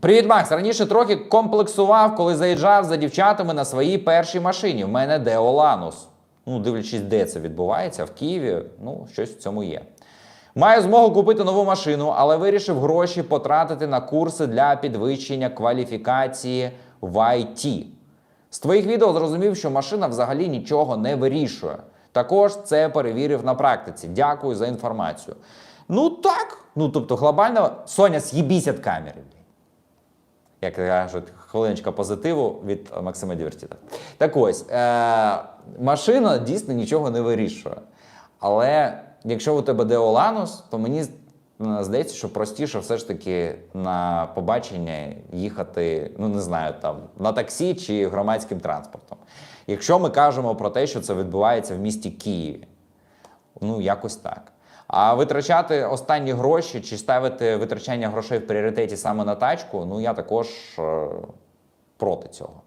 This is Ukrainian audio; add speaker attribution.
Speaker 1: Привіт, Макс. Раніше трохи комплексував, коли заїжджав за дівчатами на своїй першій машині. В мене Део Ланус. Ну, дивлячись, де це відбувається, в Києві, ну, щось в цьому є. Маю змогу купити нову машину, але вирішив гроші потратити на курси для підвищення кваліфікації в IT. З твоїх відео зрозумів, що машина взагалі нічого не вирішує. Також це перевірив на практиці. Дякую за інформацію. Ну так. Ну тобто, глобально, Соня, з'їбіся від камери. Як кажуть, хвилиночка позитиву від Максима Дівертіта. Так ось, е- машина дійсно нічого не вирішує. Але якщо у тебе Деоланус, то мені е, здається, що простіше все ж таки на побачення їхати, ну не знаю, там на таксі чи громадським транспортом. Якщо ми кажемо про те, що це відбувається в місті Києві, ну якось так. А витрачати останні гроші чи ставити витрачання грошей в пріоритеті саме на тачку, ну я також е, проти цього.